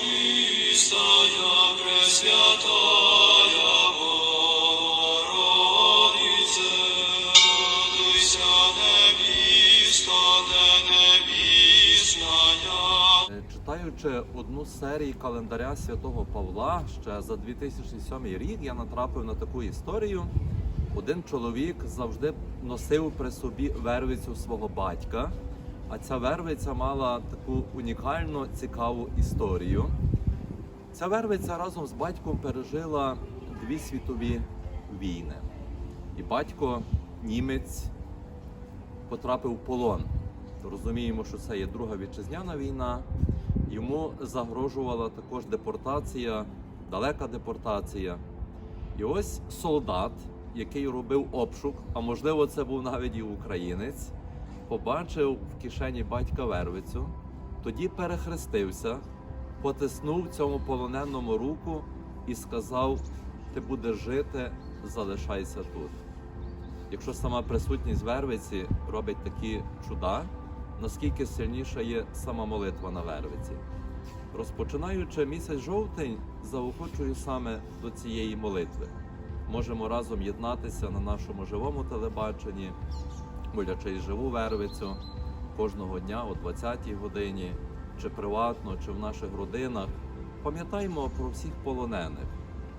чистая, Пресвятая Богородице, дуйся невіста, де невісная. Е, Читаючи одну з серій календаря святого Павла ще за 2007 рік, я натрапив на таку історію. Один чоловік завжди носив при собі вервицю свого батька, а ця вервиця мала таку унікальну цікаву історію. Ця вервиця разом з батьком пережила дві світові війни. І батько, німець, потрапив в полон. Розуміємо, що це є Друга вітчизняна війна. Йому загрожувала також депортація, далека депортація. І ось солдат, який робив обшук, а можливо, це був навіть і українець, побачив в кишені батька вервицю, тоді перехрестився, потиснув цьому полоненому руку і сказав: Ти будеш жити, залишайся тут. Якщо сама присутність вервиці робить такі чуда, наскільки сильніша є сама молитва на вервиці. Розпочинаючи місяць жовтень, заохочую саме до цієї молитви. Можемо разом єднатися на нашому живому телебаченні, молячи й живу вервицю кожного дня о 20-й годині, чи приватно, чи в наших родинах. Пам'ятаємо про всіх полонених,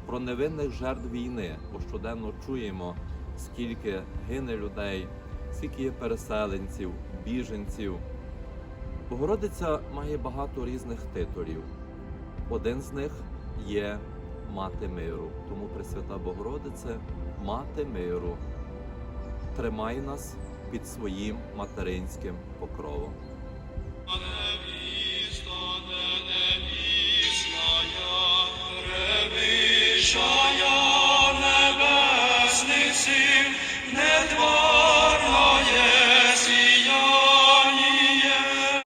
про невинних жертв війни, бо щоденно чуємо, скільки гине людей, скільки є переселенців, біженців. Богородиця має багато різних титулів. Один з них є мати миру. Тому Пресвята Богородице, мати миру. Тримай нас під своїм материнським покровом. Небесний син, не два